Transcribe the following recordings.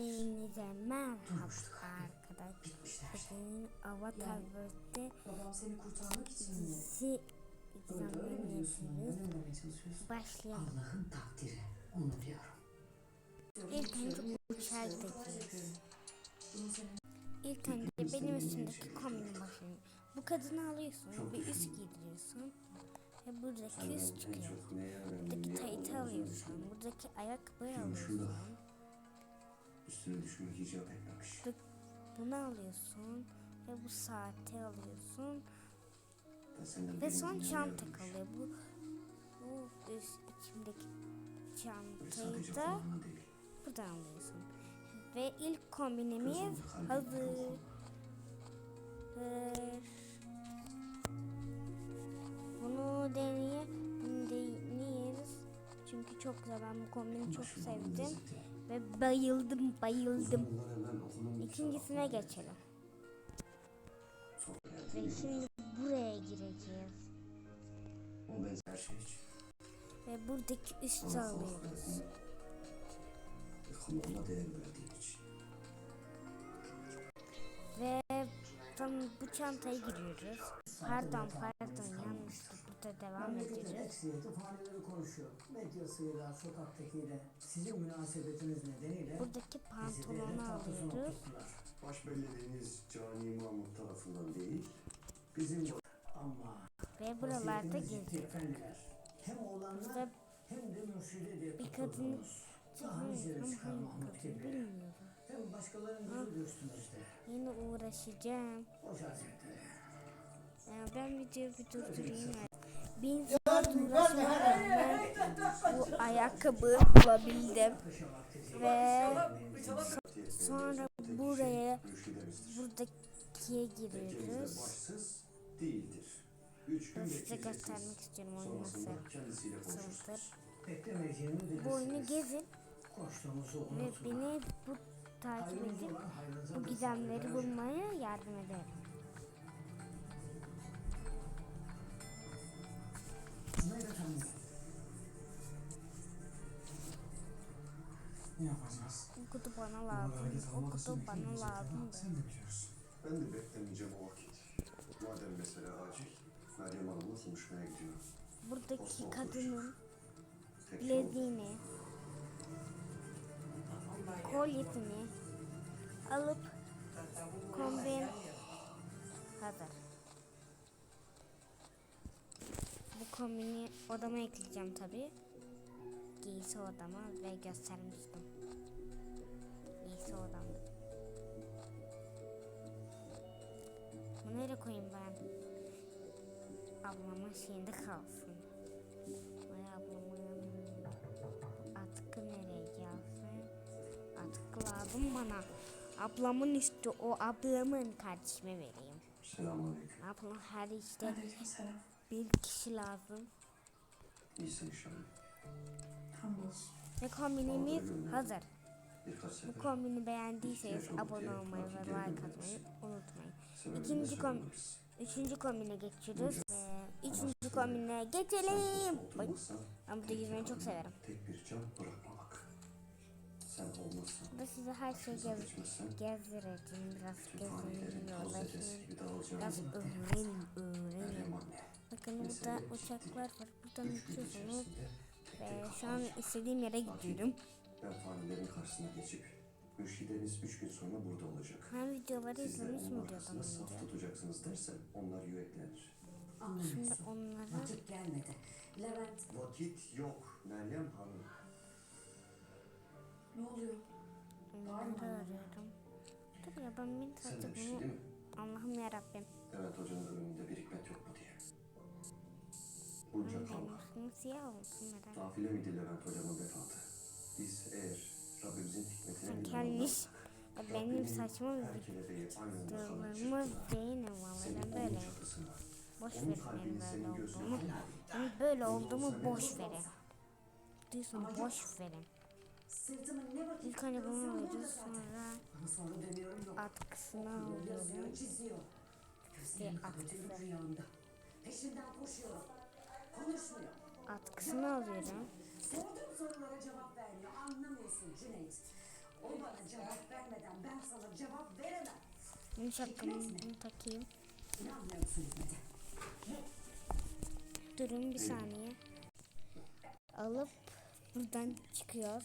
Hepinize merhaba arkadaşlar. Bugün Avatar World'de Babam seni kurtarmak için mi? dizi diyorsun? yapıyoruz. Başlayalım. Allah'ın takdiri. Onu diyorum. İlk önce uçağa gideceğiz. İlk önce benim üstümdeki kombini başlayalım. Bu kadını alıyorsun, bir üst giydiriyorsun. Ve buradaki üst çıkıyor. Buradaki taytı alıyorsun. Buradaki ayakkabıyı alıyorsun. Üstüne düşmek icap etmemiş. Bunu alıyorsun. Ve bu saati alıyorsun. Ve son çanta kalıyor. Bu, bu üst içimdeki çantayı da buradan alıyorsun. Ve ilk kombinimiz hazır. Bunu deneye, deneyeriz. Çünkü çok güzel. Ben bu kombini çok sevdim. Ve bayıldım, bayıldım. İkincisine geçelim. Ve şimdi buraya gireceğiz. Ve buradaki üstü alıyoruz. ve tam bu çantaya giriyoruz. Pardon pardon yanlışlıkla devam edeceğiz. eksiyeti faneleri konuşuyor. Medyasıyla, sokaktakiyle, sizin münasebetiniz nedeniyle Buradaki bizi devlet pantolonu tahtası alıyoruz. noktasılar. Başbellediğiniz Cani Mahmut tarafından değil, bizim Ama Ve buralarda vasiyetimiz ciddi geziyoruz. efendiler. Hem oğlanlar Burada hem de mürşide diye bir kadın tutulduğunuz. Daha üzere çıkar Mahmut gibi. bilmiyorum. Hem başkalarının gözü üstünüzde. Yine uğraşacağım. Hoş hazretleri. Yani ben videoyu bir durdurayım. Bin rağmen bu ayakkabıyı bulabildim. Ve Sonra sonra buraya buradakiye giriyoruz. size göstermek istiyorum oyunu nasıl Bu oyunu gezin ve beni bu takip edin. Bu gizemleri bulmaya yardım ederim. Bana lazım. O kutu bana lazım. Sen de biliyorsun. Ben de beklemeyeceğim o vakit. Madem mesele acil, Meryem Hanım'la konuşmaya gidiyorum. Buradaki kadının Tek yol bileziğini, kolyesini alıp kombin hazır. Bu kombini odama ekleyeceğim tabi. Giysi odama ve göstermiştim. Odamda. Bunu nereye koyayım ben? Ablamın şeyinde kalsın. Ay ablamın atkı nereye gelsin? Atkı lazım bana. Ablamın üstü o ablamın kardeşime vereyim. Selamünaleyküm. Ablam her işte bir kişi lazım. İyisin inşallah. Hamdolsun. Ve kombinimiz hazır. Bu kombini beğendiyseniz abone olmayı ve like atmayı unutmayın. İkinci kom-. Üçüncü kombine geçiyoruz. Ve üçüncü kombine geçelim. Oy, Ben burada yüzmeyi çok severim. Tek bir can bırakmamak. Sen olmazsan, Burada size her şeyi gez gezdireceğim. Biraz gibi Biraz öğrenin, öğrenin. Bakın burada uçaklar var. Buradan uçuyorsunuz. Ve şu an istediğim yere gidiyorum. Ben fanilerin karşısına geçip mürşideniz üç gün sonra burada olacak. Ben videoları izlemiş onun miydim arkasında saf tutacaksınız dersem onlar yüreklenir. Şimdi Anlamıyorsun. onlara Vakit gelmedi. Levent Vakit yok Meryem Hanım. ne oluyor? onları arıyorum. Dur ya ben bir Sen de saat bir şey bunu değil mi? Allah'ım yarabbim. Levent Hoca'nın ölümünde bir hikmet yok mu diye. Bunca kan. üstüm siyah olsun merak Nafile miydi Levent Hoca'nın vefatı? Biz eğer Rabbimizin hikmetine Gelmiş. Benim çıktığına, beğenin vallahi seni ben böyle. Boş verin benim böyle olduğumu. koymalı. Ben böyle olduğumu boş verin. Ama yok. boş verin. İlk önce bunu alıyoruz sonra Ama atkısını Bir kapatıyorum atkısı. Peşinden koşuyorum. Konuşmuyor. Atkısını alıyorum. Sorduğum sorulara cevap vermiyor. Anlamıyorsun Cüneyt. O bana cevap vermeden ben sana cevap veremem. Benim şapkamı bunu takayım. İnanmıyor musun hizmete? Durun bir saniye. Alıp buradan çıkıyoruz.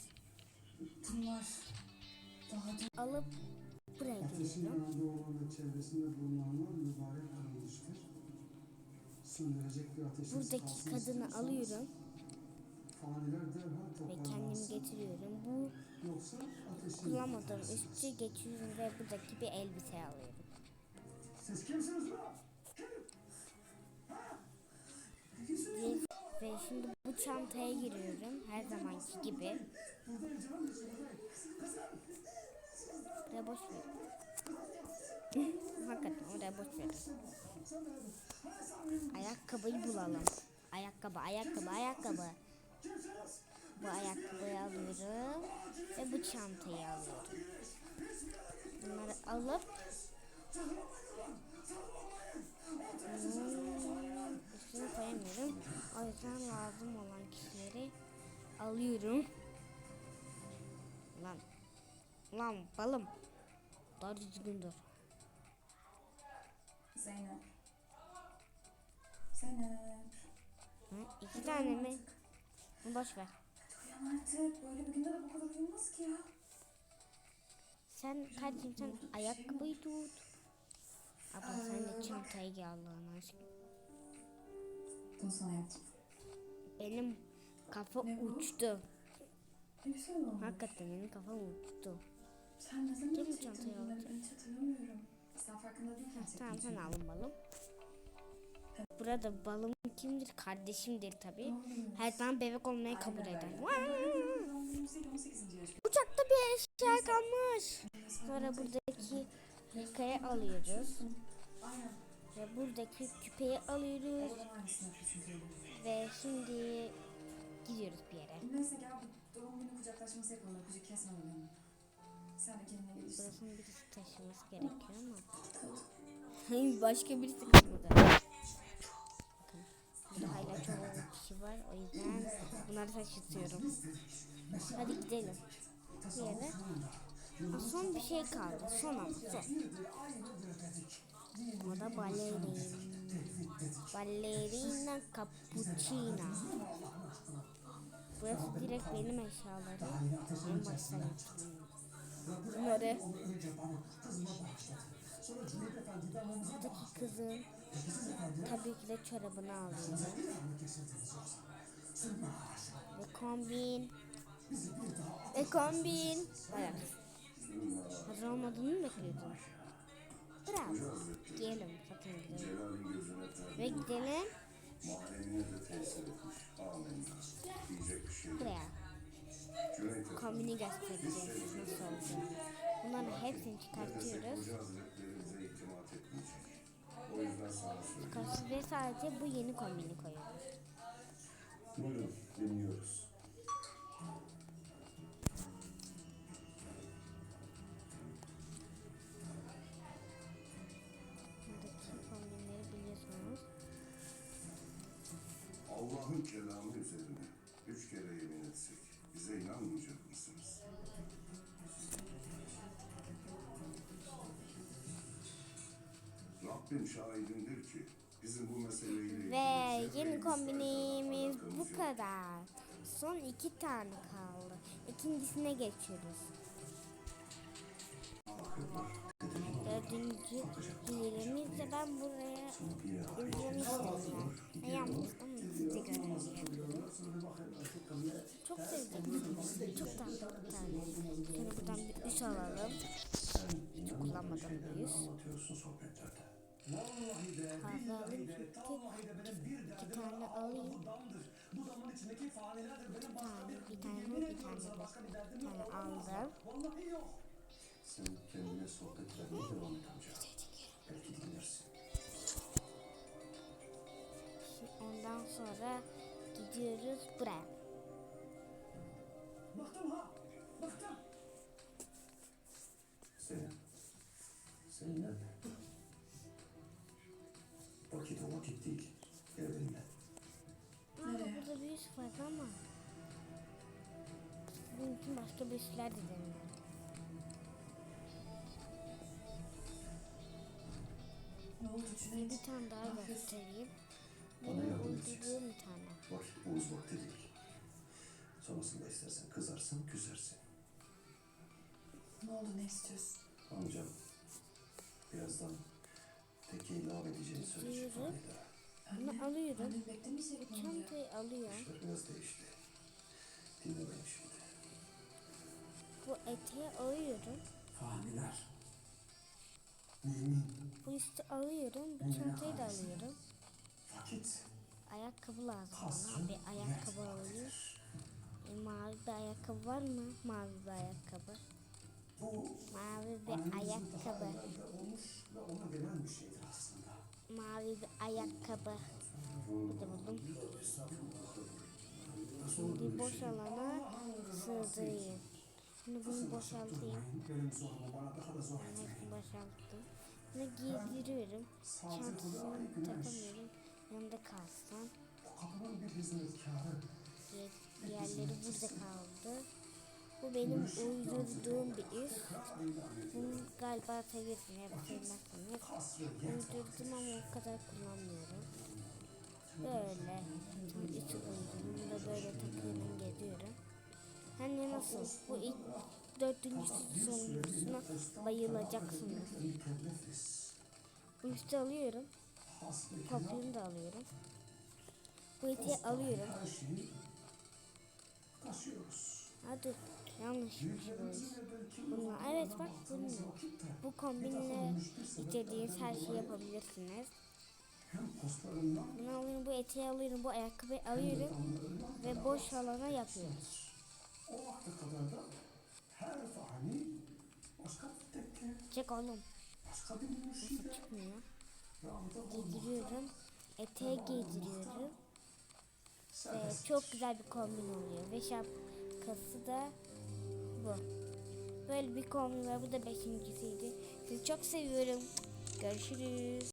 Bunlar daha da Alıp buraya Ateşin geliyorum. ve çevresinde bulunanlar mübarek kılınmıştır. Söndürecek bir ateşin Buradaki kadını alıyorum ve toparlansın. getiriyorum. Bu kullanmadığım üstü geçiyorum ve buradaki bir elbise alıyorum. Siz kimsiniz lan? Ve, ve şimdi bu çantaya giriyorum her zamanki gibi. Oraya boş ver. Hakikaten oraya boş ver. Ayakkabıyı bulalım. Ayakkabı, ayakkabı, ayakkabı. Bu ayakkabıyı alıyorum ve bu çantayı alıyorum. Bunları alıp Hmm, üstüne koyamıyorum. O yüzden lazım olan kişileri alıyorum. Lan, lan balım. Daha düzgün dur. Zeynep. Zeynep. Hı? İki tane mi? Boş ver. Uyan artık. Böyle bir günde de bu kadar uyumaz ki ya. Sen kardeşim sen ayakkabıyı tut. Abla sen de çantayı gel Allah'ın aşkına. Bunu sana yaptım. Benim kafa Ne bu? uçtu. Ne güzel olmuş. Hakikaten benim kafam uçtu. Sen ne zaman Kim bu çektin çantayı bunları? alacak? Ben hiç hatırlamıyorum. Sen farkında değilken çektin. Tamam sen alın balım. Burada balım kimdir? Kardeşimdir oluyor? Her zaman bebek olmayı kabul eder. öyle. Vay! Ben 28 18. yaş. Uçakta bir eşya kalmış. Sonra buradaki hırkayı alıyoruz. Ve buradaki küpeyi alıyoruz. Çünkü. Ve şimdi gidiyoruz bir yere. Neyse gel doğum günü kucaklaşması yapalım. Öpücük kesme. Sen de kendine gelirsin. Burasının birisi taşıması gerekiyor ama. Hayır başka birisi kalmadı. Hala çok kişi var. O yüzden bunları taşıtıyorum. Hadi gidelim. Ha, Son bir şey kaldı. Son ama son. O da balerin. Ballerina cappuccina. Burası direkt benim eşyalarım. En baştan yaptım. Bunları buradaki kızın tabii ki de çorabını alıyorum. Ve kombin. Ve kombin. Bayağı. Hazır olmadığını mı bekliyordun? Bravo. Gidelim. Gözüne ter. Ve gidelim buraya. Kombini göstereceğiz nasıl olacağını. Bunların hepsini çıkartıyoruz. O yüzden sana söylüyorum. Ve sadece bu yeni kombini koyuyoruz. Buyurun dinliyoruz. Buradaki kombinleri biliyorsunuz. Allah'ın kelamı üzerine üç kere yemin etsek bize inanmayacak mısınız? Rabbim şahidimdir ki bizim bu meseleyle Ve zerre yeni kombinimiz bu kadar. Son iki tane kaldı. İkincisine geçiyoruz. Dördüncü hilemiz de ben buraya izlemiştim. Ne yapmıştım size göre Çok sevdim. Çok tatlı bir tane. Sonra buradan bir üs alalım. Hiç kullanmadığım bir üs. Vallahi de billahi de tallahi de benim bir derdim tane var. alayım. Bu damdır. Bu damın içindeki fanilerdir. Benim başka bir, bir tane, yemin bir ediyorum tane, sana başka bir derdim yok. Aldım. Vallahi yok. Sen kendine sohbet vermeye devam et amca. Belki dinlersin. Ondan sonra gidiyoruz buraya. Bıktım ha. Bıktım. Zeynep. Zeynep. Vakit erkek değil. Gel benimle. Burada bir Yusuf var ama. Bunun için başka bir şeyler de deniyor. Ne oldu Cüneyt? Bir tane daha göstereyim. Bana yardım edeceksin. bir tane. Vakit Oğuz vakti değil. Sonrasında istersen kızarsın, küsersin. Ne oldu ne istiyorsun? Amcam birazdan tekeyi lağvedeceğini söyleyecek Buyurun. bana. Bunu alıyorum. Bu onu ya? çantayı alıyorum. İşler biraz değişti. Dinle beni şimdi. Bu eteği alıyorum. Faniler. Mümin. Bu üstü alıyorum. Bu çantayı da alıyorum. Vakit. Ayakkabı lazım bana. Bir ayakkabı alayım. E, mavi bir ayakkabı var mı? Mavi bir ayakkabı. Mavi bir ayakkabı. Bir ayakkabı. Burada buldum. Şimdi boş alana sığdırayım. Şimdi bunu boşaltayım. Da hepsini boşalttım. Bunu giydiriyorum. Çantasını takamıyorum. Yanında kalsın. Bu diğerleri burada kaldı. Bu benim uydurduğum bir ediyor. Bunu galiba seviyorsun ya da sevmezsiniz. Uydurdum ama o kadar kullanmıyorum. Böyle. Tam içi uydurdum. Da böyle takıyorum geziyorum. Hani nasıl? Bu ilk dördüncü sonuncusuna bayılacaksınız. Bu üstü alıyorum. Kopyunu da alıyorum. Bu eteği alıyorum. Taşıyoruz. Hadi yanlışmış bu iş. Büyüklerimizin ve belki Bununla evet bak vakitte Bu kombinle istediğiniz her şeyi yapabilirsiniz. Bunu alıyorum, bu eteği alıyorum, bu ayakkabıyı alıyorum ve boş alana yapıyoruz. Çek oğlum. Nasıl çıkmıyor? Giydiriyorum. Eteği giydiriyorum. Ve çok güzel bir kombin oluyor. Ve şapkası da bu. Böyle bir kombin var. Bu da beşincisiydi. Sizi çok seviyorum. Görüşürüz.